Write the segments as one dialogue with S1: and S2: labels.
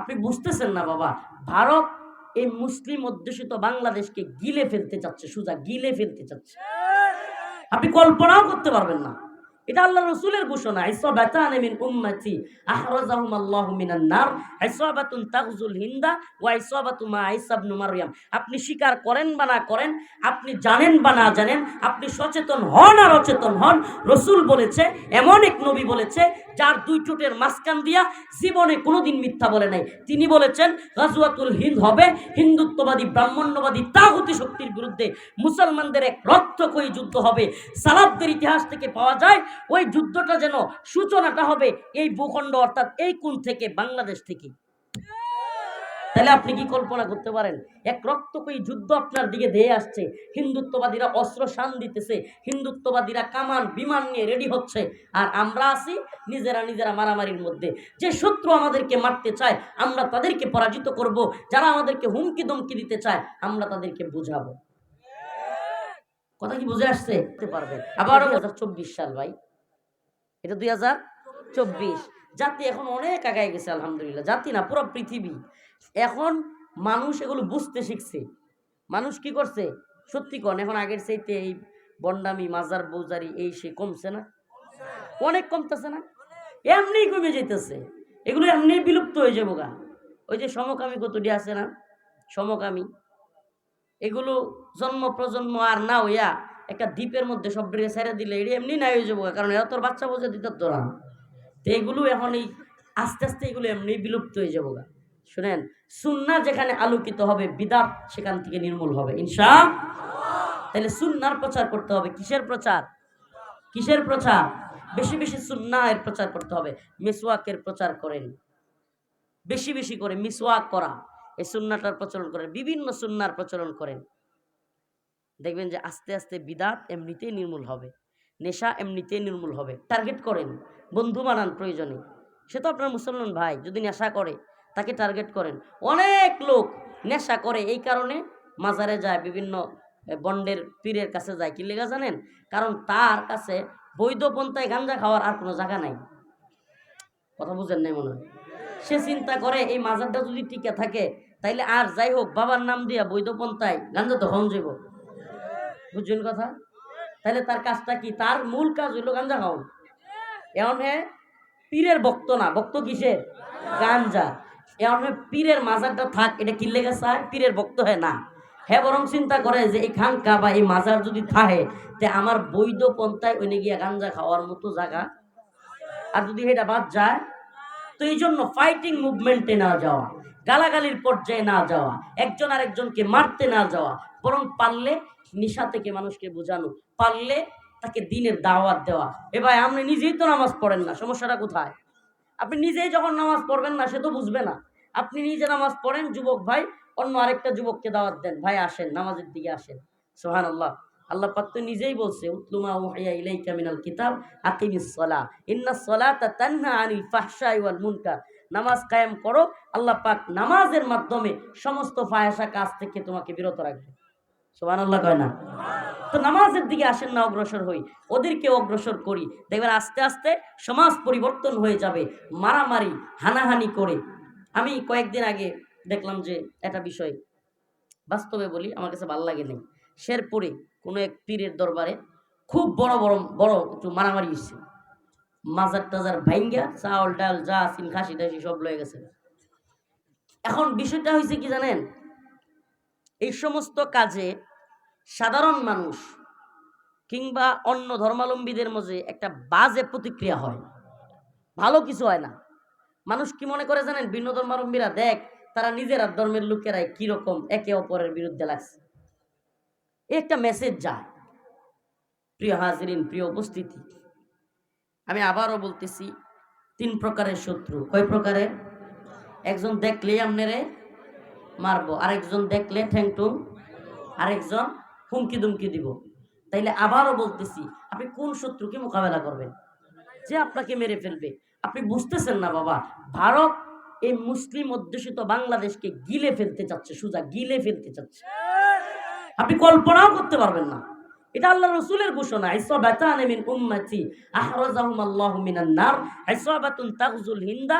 S1: আপনি বুঝতেছেন না বাবা। ভারত এই মুসলিম অধ্যুষিত বাংলাদেশকে গিলে ফেলতে চাচ্ছে, সুজা গিলে ফেলতে চাচ্ছে। আপনি কল্পনাও করতে পারবেন না। এটা আল্লাহ রসুলের ঘোষণা ইসবাতান মিন উম্মতি আহরাজাহুম আল্লাহু মিনান নার তাগজুল হিন্দা ওয়া ইসবাতু মা ঈসা ইবনে মারইয়াম। আপনি স্বীকার করেন বা না করেন, আপনি জানেন বা না জানেন, আপনি সচেতন হন আর অচেতন হন। রসুল বলেছে, এমন এক নবী বলেছে যার দুই চোটের মাঝখান দিয়া জীবনে কোনোদিন মিথ্যা বলে নাই। তিনি বলেছেন গাজুয়াতুল হিন্দ হবে, হিন্দুত্ববাদী, ব্রাহ্মণ্যবাদী তাগুতি শক্তির বিরুদ্ধে মুসলমানদের এক রক্তকই যুদ্ধ হবে। সালাবদের ইতিহাস থেকে পাওয়া যায়, ওই যুদ্ধটা যেন সূচনাটা হবে এই ভূখণ্ড অর্থাৎ এই কোন থেকে, বাংলাদেশ থেকে। তাহলে আপনি কি কল্পনা করতে পারেন? এক রক্তকয়ী যুদ্ধ আপনার দিকে ধেয়ে আসছে। হিন্দুত্ববাদীরা অস্ত্র শান দিতেছে। হিন্দুত্ববাদীরা কামান বিমান নিয়ে রেডি হচ্ছে। আর আমরা আছি নিজেরা নিজেরা মারামারির মধ্যে। যে শত্রু আমাদেরকে মারতে চায় আমরা তাদেরকে পরাজিত করব। যারা আমাদেরকে হুমকি দমকি দিতে চায় আমরা তাদেরকে বুঝাবো। কথা কি বুঝে আসছে? পারবেন আবার দুই হাজার চব্বিশ সাল ভাই। এটা দুই হাজার চব্বিশ। জাতি এখন অনেক আগায় গেছে আলহামদুলিল্লাহ। জাতি না পুরো পৃথিবী। এখন মানুষ এগুলো বুঝতে শিখছে। মানুষ কি করছে? সত্যি কন, এখন আগের চাইতে এই বন্ডামি, মাজার, বৌজারি, এই সে কমছে না? অনেক কমতেছে না? এমনি কমে যেতেছে এগুলো এমনি বিলুপ্ত হয়ে যাব গা। ওই যে সমকামী কতটি আছে না? সমকামী। এগুলো জন্ম, প্রজন্ম আর না হইয়া একটা দ্বীপের মধ্যে সব ড্রেস ছেড়ে দিলে এটা এমনি নাই হয়ে যাব কারণ এরা তোর বাচ্চা বোঝা দিতে তো না। তো এগুলো এখন এই আস্তে আস্তে এগুলো এমনি বিলুপ্ত হয়ে যাব গা। শুনেন সুন্না যেখানে আলোকিত হবে, বিদাত সেখান থেকে নির্মূল হবে ইনশা তাহলে সুন্নার প্রচার করতে হবে, কিসের প্রচার? কিসের প্রচার? বেশি বেশি সুন্না এর প্রচার করতে হবে, মিসওয়াকের প্রচার করেন। বেশি বেশি করে মিসওয়াক করা, এই সুন্নাটার প্রচলন করেন, বিভিন্ন সুন্নার প্রচলন করেন। দেখবেন যে আস্তে আস্তে বিদাত এমনিতেই নির্মূল হবে, নেশা এমনিতেই নির্মূল হবে। টার্গেট করেন, বন্ধু বানান প্রয়োজনে। সে তো আপনার মুসলমান ভাই, যদি নেশা করে তাকে টার্গেট করেন। অনেক লোক নেশা করে, এই কারণে মাজারে যায়, বিভিন্ন বন্ডের পীরের কাছে যায়। কি লেগা জানেন? কারণ তার কাছে বৈধ পন্থায় গাঞ্জা খাওয়ার আর কোনো জায়গা নাই। কথা বুঝেন নাই মনে হয়? সে চিন্তা করে, এই মাজারটা যদি টিকে থাকে, তাইলে আর যাই হোক, বাবার নাম দিয়া বৈধ পন্থায় গাঞ্জা তো হন যাব বুঝছেন কথা? তাহলে তার কাজটা কি? তার মূল কাজ হইল গাঞ্জা খাওয়ান। এমন হে, পীরের ভক্ত না, ভক্ত কিসের? গাঞ্জা। পীরের মাজারটা থাক, এটা কি লেগে চায় পীরের ভক্ত হয় না। হ্যাঁ বরং চিন্তা করে যে এই খানকা বা এই মাজার যদি থাকে, তে আমার বৈধ পন্থায় ওইনে গিয়া গাঞ্জা খাওয়ার মতো জায়গা। আর যদি এটা বাদ যায়, তো এই জন্য ফাইটিং মুভমেন্টে না যাওয়া, গালাগালির পর্যায়ে না যাওয়া, একজন আর একজনকে মারতে না যাওয়া, বরং পারলে নিশা থেকে মানুষকে বোঝানো, পারলে তাকে দিনের দাওয়াত দেওয়া। এ ভাই, আপনি নিজেই তো নামাজ পড়েন না, সমস্যাটা কোথায়? আপনি নিজেই যখন নামাজ পড়বেন না, সে তো বুঝবে না। আপনি নিজে নামাজ পড়েন, যুবক ভাই, অন্য আরেকটা যুবককে দাওয়াত দেন, ভাই আসেন, নামাজের দিকে আসেন। সোহান আল্লাহ আল্লাহ তো নিজেই বলছে উতলুমা মিনাল কিতাব তানহা আনিল মুনকার। নামাজ কায়েম করো, আল্লাহ পাক নামাজের মাধ্যমে সমস্ত ফাহেসা কাজ থেকে তোমাকে বিরত রাখবে। সুবহানাল্লাহ কয় না? তো নামাজের দিকে আসেন না, অগ্রসর হই। ওদেরকে অগ্রসর করি। দেখবেন আস্তে আস্তে সমাজ পরিবর্তন হয়ে যাবে, মারামারি, হানাহানি করে। আমি কয়েকদিন আগে দেখলাম যে একটা বিষয় বাস্তবে বলি, আমার কাছে ভালো লাগে নেই। শেরপুরে কোনো এক পীরের দরবারে খুব বড় বড় বড় একটু মারামারি হচ্ছে মাজার টাজার ভাইঙ্গা, চাউল ডাল যা সিম খাসি টাসি সব লয়ে গেছে। এখন বিষয়টা হয়েছে কি জানেন? এই সমস্ত কাজে সাধারণ মানুষ কিংবা অন্য ধর্মাবলম্বীদের মধ্যে একটা বাজে প্রতিক্রিয়া হয়। ভালো কিছু হয় না। মানুষ কি মনে করে জানেন? ভিন্ন ধর্মাবলম্বীরা দেখ, তারা নিজেরা ধর্মের লোকেরাই কীরকম একে অপরের বিরুদ্ধে লাগছে। একটা মেসেজ যায়। প্রিয় হাজিরিন, প্রিয় উপস্থিতি, আমি আবারও বলতেছি, তিন প্রকারের শত্রু। কয় প্রকারের? একজন দেখলেই আপনারে মারবো, আরেকজন দেখলে ঠ্যাংটুং, আরেকজন হুমকি দুমকি দিব। তাইলে আবারও বলতেছি, আপনি কোন শত্রুকে মোকাবেলা করবেন? যে আপনাকে মেরে ফেলবে। আপনি বুঝতেছেন না বাবা। ভারত এই মুসলিম অধ্যুষিত বাংলাদেশকে গিলে ফেলতে চাচ্ছে, সুজা গিলে ফেলতে চাচ্ছে। আপনি কল্পনাও করতে পারবেন না। এটা আল্লাহ রসুলের ঘোষণা হিন্দা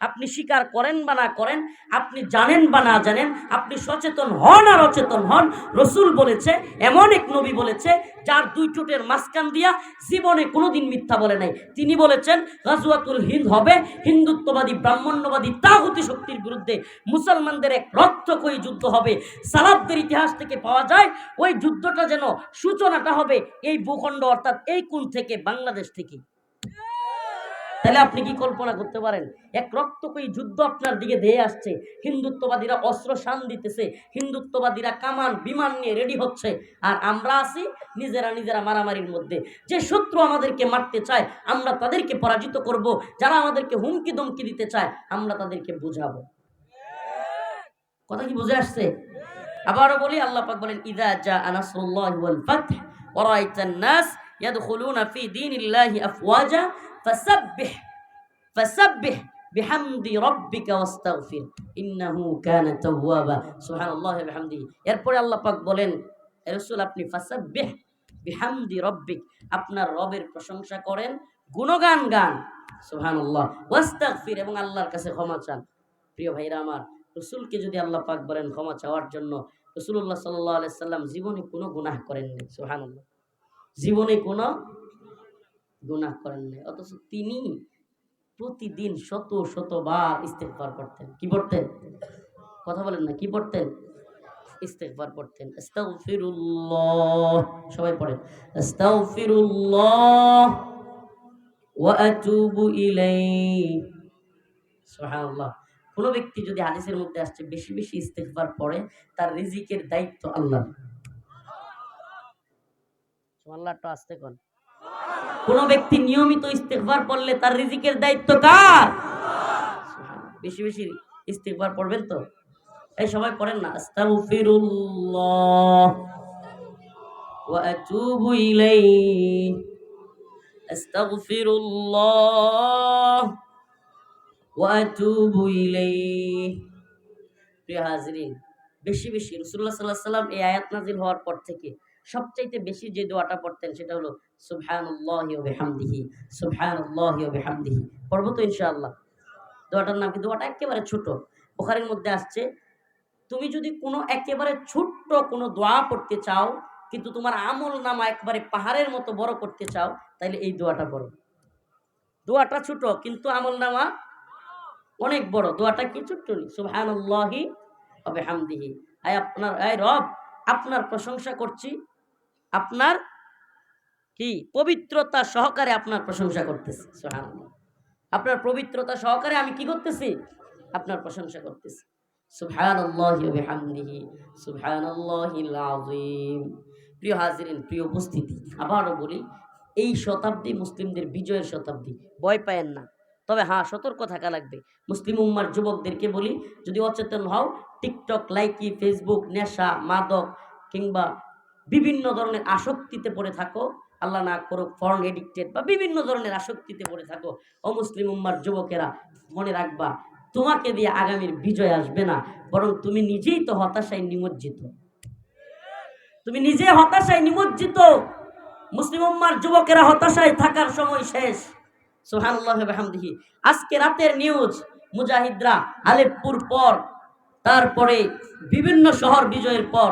S1: আপনি স্বীকার করেন বা না করেন, আপনি জানেন বা না জানেন, আপনি সচেতন হন আর অচেতন হন। রসুল বলেছে, এমন এক নবী বলেছে যার দুই ঠোঁটের মাঝখান দিয়া জীবনে কোনোদিন মিথ্যা বলে নাই। তিনি বলেছেন গাজুয়াতুল হিন্দ হবে, হিন্দুত্ববাদী, ব্রাহ্মণ্যবাদী তাগুতি শক্তির বিরুদ্ধে মুসলমানদের এক রক্তকয়ী যুদ্ধ হবে। সালাবদের ইতিহাস থেকে পাওয়া যায়, ওই যুদ্ধটা যেন সূচনাটা হবে এই ভূখণ্ড অর্থাৎ এই কোণ থেকে, বাংলাদেশ থেকে। তাহলে আপনি কি কল্পনা করতে পারেন? এক রক্তকয়ী যুদ্ধ আপনার দিকে ধেয়ে আসছে। হিন্দুত্ববাদীরা অস্ত্র শান দিতেছে। হিন্দুত্ববাদীরা কামান, বিমান নিয়ে রেডি হচ্ছে। আর আমরা আছি নিজেরা নিজেরা মারামারির মধ্যে। যে শত্রু আমাদেরকে মারতে চায়, আমরা তাদেরকে পরাজিত করব। যারা আমাদেরকে হুমকি দমকি দিতে চায়, আমরা তাদেরকে বুঝাবো। কথা কি বুঝে আসছে? আবারও বলি, আল্লাহ পাক বলেন, ইদা জা আনাসুল্লাহি ওয়াল ফাতহ, ওয়া রাআইতান নাস ইয়াদখুলুনা ফি দীনিল্লাহি আফওয়াজা ফাসাব্বিহ ফাসাব্বিহ বিহামদি রাব্বিকা ওয়াস্তাগফির ইন্নাহু কানা তাওয়াবা সুবহানাল্লাহি ওয়া বিহামদিহি এরপরে আল্লাহ পাক বলেন রাসূল, আপনি ফাসাব্বিহ বিহামদি রাব্বিক। আপনার রবের প্রশংসা করেন, গুণগান গান। সুবহানাল্লাহ। ওয়াস্তাগফির এবং আল্লাহর কাছে ক্ষমা চান। প্রিয় ভাইরা আমার, রসুলকে যদি আল্লাহ পাক বলেন ক্ষমা চাওয়ার জন্য রসুল্লাহ সাল্লাহ সাল্লাম জীবনে কোনো গুনাহ করেননি। সুহানুল্লাহ জীবনে কোনো গুনাহ করেন নাই। অথচ তিনি প্রতিদিন শত শতবার ইস্তেকবার করতেন কি পড়তেন? কথা বলেন না, কি পড়তেন? ইস্তেকবার পড়তেন। সবাই পড়েন। আস্তাগফিরুল্লাহ ওয়া কোনো ব্যক্তি যদি হাদিসের মধ্যে আসছে, বেশি বেশি ইস্তেকবার পড়ে, তার রিজিকের দায়িত্ব আল্লাহ আল্লাহটা আসতে কোন। কোন ব্যক্তি নিয়মিত ইস্তেকবার পড়লে তার রিজিকের দায়িত্ব কার? বেশি বেশি ইস্তেকবার পড়বেন তো? এই সবাই পড়েন না। আস্তাগফিরুল্লাহ ওয়া আতুবু ইলাইহি। আস্তাগফিরুল্লাহ ওয়াতুবু ইলাইহি। প্রিয় হাজরিন, বেশি বেশি রাসূলুল্লাহ সাল্লাল্লাহু আলাইহি এই আয়াত নাযিল হওয়ার পর থেকে সবচাইতে বেশি যে দোয়াটা পড়তেন সেটা হলো, সুবহানাল্লাহি ওয়া বিহামদিহি, সুবহানাল্লাহি ওয়া বিহামদিহি। পড়ব তো ইনশাআল্লাহ। দোয়াটার নাম কি? দোয়াটা একেবারে ছোট। বুখারীর মধ্যে আসছে, তুমি যদি কোনো একেবারে ছোট্ট কোনো দোয়া পড়তে চাও, কিন্তু তোমার আমল নামা একবারে পাহাড়ের মতো বড় করতে চাও তাহলে এই দোয়াটা পড়ো। দোয়াটা ছোট, কিন্তু আমল নামা অনেক বড়। দোয়াটা কি? ছোট্ট নি। সুবহানাল্লাহি ওয়া বিহামদিহি। আয় আপনার, আয় রব, আপনার প্রশংসা করছি। আপনার কি পবিত্রতা সহকারে আপনার প্রশংসা করতেছি আপনার পবিত্রতা সহকারে আমি কি করতেছি? আপনার প্রশংসা করতেছি। প্রিয় হাজিরিন, প্রিয় উপস্থিতি, আবারও বলি, এই শতাব্দী মুসলিমদের বিজয়ের শতাব্দী, ভয় পায়েন না। তবে হ্যাঁ সতর্ক থাকা লাগবে। মুসলিম উম্মার যুবকদেরকে বলি, যদি অচেতন হও, টিকটক, লাইকি, ফেসবুক, নেশা, মাদক কিংবা বিভিন্ন ধরনের আসক্তিতে পড়ে থাকো। আল্লাহ না করুক ফর্ন এডিক্টেড বা বিভিন্ন ধরনের আসক্তিতে পড়ে থাকো। অমুসলিম উম্মার যুবকেরা, মনে রাখবা, তোমাকে দিয়ে আগামীর বিজয় আসবে না, বরং তুমি নিজেই তো হতাশায় নিমজ্জিত। তুমি নিজে হতাশায় নিমজ্জিত। মুসলিম উম্মার যুবকেরা হতাশায় থাকার সময় শেষ। সোহানুল্লাহ হামদিহি আজকে রাতের নিউজ মুজাহিদরা আলেপুর পর, তারপরে বিভিন্ন শহর বিজয়ের পর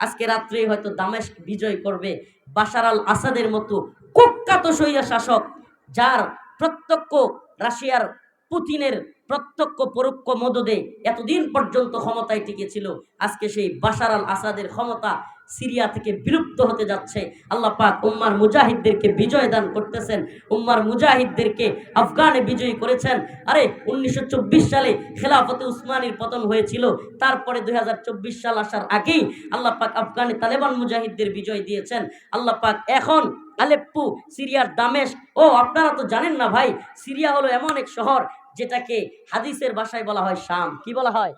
S1: আজকে রাত্রে হয়তো দামেস্ক বিজয় করবে বাশার আল আসাদের মতো কুখ্যাত সইয়া শাসক, যার প্রত্যক্ষ রাশিয়ার পুতিনের প্রত্যক্ষ পরোক্ষ মদদে এতদিন পর্যন্ত ক্ষমতায় টিকেছিল আজকে সেই বাশার আল আসাদের ক্ষমতা সিরিয়া থেকে বিলুপ্ত হতে যাচ্ছে। আল্লাহ পাক উম্মার মুজাহিদদেরকে বিজয় দান করতেছেন। উম্মার মুজাহিদদেরকে আফগানে বিজয়ী করেছেন। আরে, উনিশশো চব্বিশ সালে খেলাফতে উসমানীর পতন হয়েছিল। তারপরে দু হাজার চব্বিশ সাল আসার আগেই আল্লাহ পাক আফগানে তালেবান মুজাহিদদের বিজয় দিয়েছেন। আল্লাহ পাক এখন আলেপ্পু, সিরিয়ার দামেশ ও, আপনারা তো জানেন না ভাই, সিরিয়া হলো এমন এক শহর যেটাকে হাদিসের ভাষায় বলা হয় শাম। কি বলা হয়?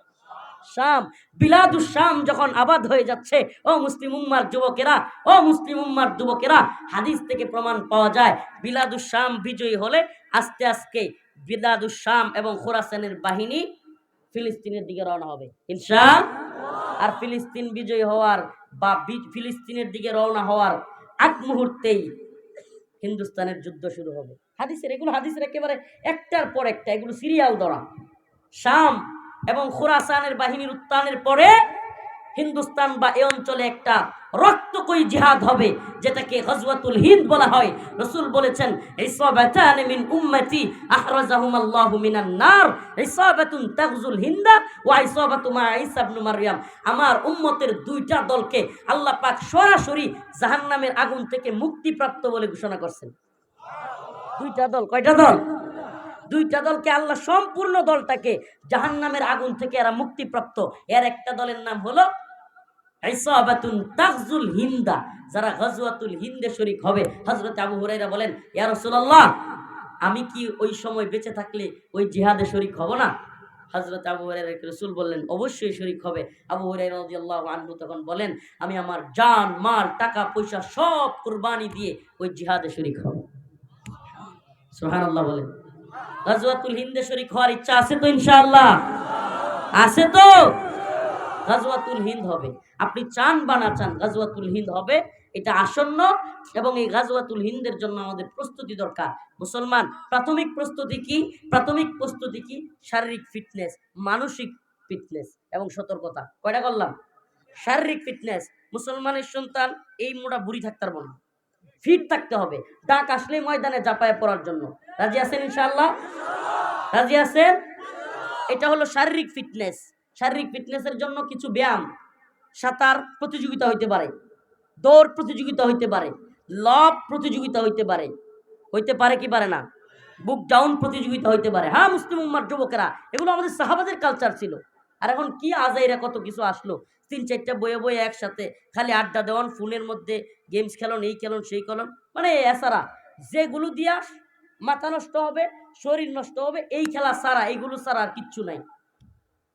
S1: শাম বিলাদুস শাম যখন আবাদ হয়ে যাচ্ছে, ও মুসলিম উম্মার যুবকেরা, ও মুসলিম উম্মার যুবকেরা, হাদিস থেকে প্রমাণ পাওয়া যায় বিলাদুস শাম বিজয়ী হলে আস্তে আস্তে বিলাদুস শাম এবং খোরাসানের বাহিনী ফিলিস্তিনের দিকে রওনা হবে। ইনশা আর ফিলিস্তিন বিজয়ী হওয়ার বা, ফিলিস্তিনের দিকে রওনা হওয়ার আগ মুহূর্তেই হিন্দুস্তানের যুদ্ধ শুরু হবে। হাদিসের, এগুলো হাদিসের একেবারে একটার পর একটা, এগুলো সিরিয়াল ধরা। শাম এবং খোরাসানের বাহিনীর উত্থানের পরে হিন্দুস্তান বা এ অঞ্চলে একটা রক্তকয়ী জিহাদ হবে, যেটাকে গজওয়াতুল হিন্দ বলা হয়। রসুল বলেছেন মিন উম্মতি আহরাজাহুম আল্লাহু মিনান নার, ইসাবাতুন তাগজুল হিন্দা ওয়া ইসাবাতু মা ঈসা ইবনে মারইয়াম। আমার উম্মতের দুইটা দলকে আল্লাহ পাক সরাসরি জাহান্নামের আগুন থেকে মুক্তিপ্রাপ্ত বলে ঘোষণা করছেন। দুইটা দল, কয়টা দল? দুইটা দলকে আল্লাহ সম্পূর্ণ দলটাকে জাহান নামের আগুন থেকে এরা মুক্তিপ্রাপ্ত। এর একটা দলের নাম হলো ইসাবাতুন তাগজুল হিন্দা, যারা গজওয়াতুল হিন্দে শরিক হবে। হযরত আবু হুরাইরা বলেন, ইয়া রাসূলুল্লাহ, আমি কি ওই সময় বেঁচে থাকলে ওই জিহাদে শরিক হব না? হযরত আবু হুরাইরা রাসূল বললেন, অবশ্যই শরিক হবে। আবু হুরাইরা রাদিয়াল্লাহু আনহু তখন বলেন, আমি আমার জান, মাল, টাকা, পয়সা সব কুরবানি দিয়ে ওই জিহাদে শরিক হব। সুবহানাল্লাহ বলেন। গাজওয়াতুল হিন্দে শরিক হওয়ার ইচ্ছা আছে তো ইনশাআল্লাহ? আছে তো? গাজওয়াতুল হিন্দ হবে। আপনি চান বা না চান, গাজওয়াতুল হিন্দ হবে, এটা আসন্ন এবং এই গাজওয়াতুল হিন্দের জন্য আমাদের প্রস্তুতি দরকার। মুসলমান, প্রাথমিক প্রস্তুতি কি? প্রাথমিক প্রস্তুতি কি? শারীরিক ফিটনেস, মানসিক ফিটনেস এবং সতর্কতা। কয়টা করলাম? শারীরিক ফিটনেস, মুসলমানের সন্তান এই মোটা বুড়ি থাকতে পারব না। ফিট থাকতে হবে। ডাক আসলে ময়দানে জাপায় পড়ার জন্য। রাজি আছেন ইনশাল্লাহ রাজি আছেন? এটা হলো শারীরিক ফিটনেস। শারীরিক ফিটনেসের জন্য কিছু ব্যায়াম সাঁতার প্রতিযোগিতা হইতে পারে, দৌড় প্রতিযোগিতা হইতে পারে লব প্রতিযোগিতা হইতে পারে হইতে পারে কি পারে না? বুক ডাউন প্রতিযোগিতা হইতে পারে। হ্যাঁ মুসলিম উম্মার যুবকেরা, এগুলো আমাদের সাহাবাদের কালচার ছিল। আর এখন কি আজাইরা কত কিছু আসলো? তিন, চারটা বয়ে বয়ে একসাথে খালি আড্ডা দেওয়ান, ফোনের মধ্যে গেমস খেলন, এই খেলন, সেই খেলন। মানে এছাড়া যেগুলো দিয়া মাথা নষ্ট হবে, শরীর নষ্ট হবে, এই খেলা ছাড়া, এইগুলো ছাড়া আর কিচ্ছু নাই।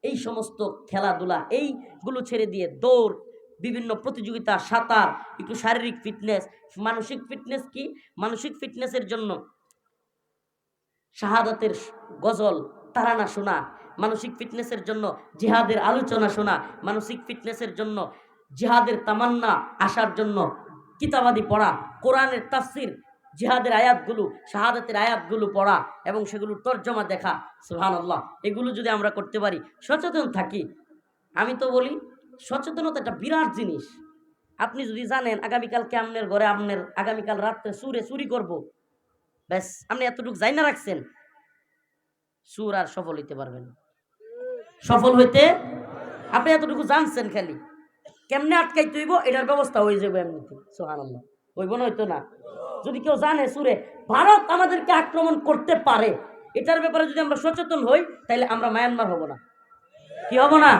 S1: এই সমস্ত খেলাধুলা, এইগুলো ছেড়ে দিয়ে দৌড়, বিভিন্ন প্রতিযোগিতা, সাঁতার, একটু শারীরিক ফিটনেস, মানসিক ফিটনেস কি? মানসিক ফিটনেসের জন্য শাহাদাতের গজল, তারানা শোনা, মানসিক ফিটনেসের জন্য জিহাদের আলোচনা শোনা, মানসিক ফিটনেসের জন্য জিহাদের তামান্না আসার জন্য কিতাবাদি পড়া, কোরআনের তাফসির জিহাদের আয়াতগুলো, শাহাদাতের আয়াতগুলো পড়া এবং সেগুলোর তর্জমা দেখা সুহান আল্লাহ এগুলো যদি আমরা করতে পারি, সচেতন থাকি। আমি তো বলি, সচেতনতা একটা বিরাট জিনিস। আপনি যদি জানেন, আগামীকাল কেমনের ঘরে আপনার আগামীকাল রাত্রে সুরে চুরি করব, ব্যাস, আপনি এতটুকু যাই না রাখছেন, সুর আর সফল হইতে পারবেন। সফল হইতে আপনি এতটুকু জানছেন খালি। কেমনে আটকাইতে হইব, এটার ব্যবস্থা হয়ে যাবে এমনিতে সোহান আল্লাহ হইব না, হইতো না। যদি কেউ জানে সুরে, ভারত আমাদেরকে আক্রমণ করতে পারে। এটার ব্যাপারে যদি আমরা সচেতন হই তাহলে আমরা মায়ানমার হব না। কি হব না?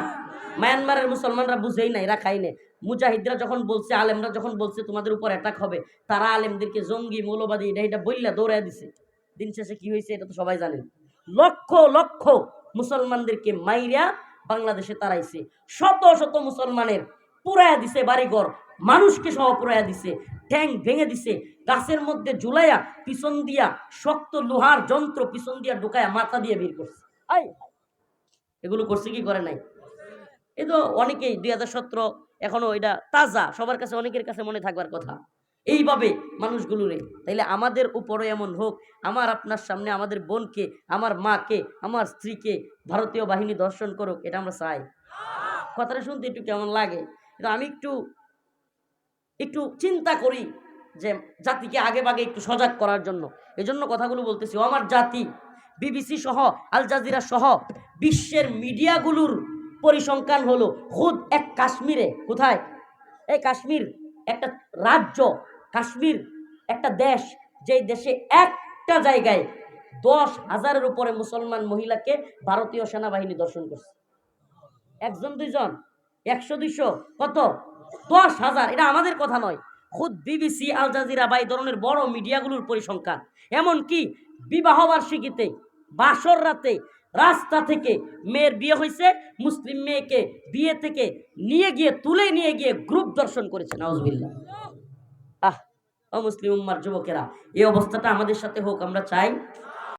S1: মায়ানমারের মুসলমানরা বুঝেই নাই, রাখাই নেই। মুজাহিদরা যখন বলছে, আলেমরা যখন বলছে, তোমাদের উপর অ্যাটাক হবে, তারা আলেমদেরকে জঙ্গি, মৌলবাদী, এটা এটা বললা দৌড়ায় দিছে। দিন শেষে কি হয়েছে এটা তো সবাই জানেন লক্ষ লক্ষ মুসলমানদেরকে মাইরা বাংলাদেশে তারাইছে। শত শত মুসলমানের পুরায়া দিছে বাড়িঘর, মানুষকে সহ পুরায়া দিছে। ট্যাঙ্ক ভেঙে দিছে। গাছের মধ্যে ঝুলাইয়া পিছন দিয়া শক্ত লোহার যন্ত্র পিছন দিয়া ঢুকায়া মাথা দিয়ে বের করছে। এগুলো করছে কি করে নাই? এই তো অনেকেই দুই হাজার সতেরো এখনও এটা তাজা, সবার কাছে অনেকের কাছে মনে থাকবার কথা। এইভাবে মানুষগুলো মানুষগুলোরে তাইলে আমাদের উপরে এমন হোক, আমার আপনার সামনে আমাদের বোনকে, আমার মাকে, আমার স্ত্রীকে ভারতীয় বাহিনী দর্শন করুক, এটা আমরা চাই। কথাটা শুনতে একটু কেমন লাগে? আমি একটু একটু চিন্তা করি যে জাতিকে আগে বাগে একটু সজাগ করার জন্য। এই জন্য কথাগুলো বলতেছি আমার জাতি, বিবিসি সহ, আল জাজিরা সহ, বিশ্বের মিডিয়াগুলোর পরিসংখ্যান হলো খুদ এক কাশ্মীরে। কোথায়? এই কাশ্মীর একটা রাজ্য, কাশ্মীর একটা দেশ, যেই দেশে একটা জায়গায় দশ হাজারের উপরে মুসলমান মহিলাকে ভারতীয় সেনাবাহিনী দর্শন করছে। একজন, দুইজন। একশো দুইশো, কত? দশ হাজার, এটা আমাদের কথা নয়। খুদ বিবিসি, আল জাজিরা বা এই ধরনের বড় মিডিয়াগুলোর পরিসংখ্যান। এমনকি বিবাহ বার্ষিকীতে, বাসর রাতে, রাস্তা থেকে মেয়ের বিয়ে হয়েছে, মুসলিম মেয়েকে বিয়ে থেকে নিয়ে গিয়ে, তুলে নিয়ে গিয়ে গ্রুপ দর্শন করেছে নাউজবিল্লা আহ ও মুসলিম উম্মার যুবকেরা, এই অবস্থাটা আমাদের সাথে হোক, আমরা চাই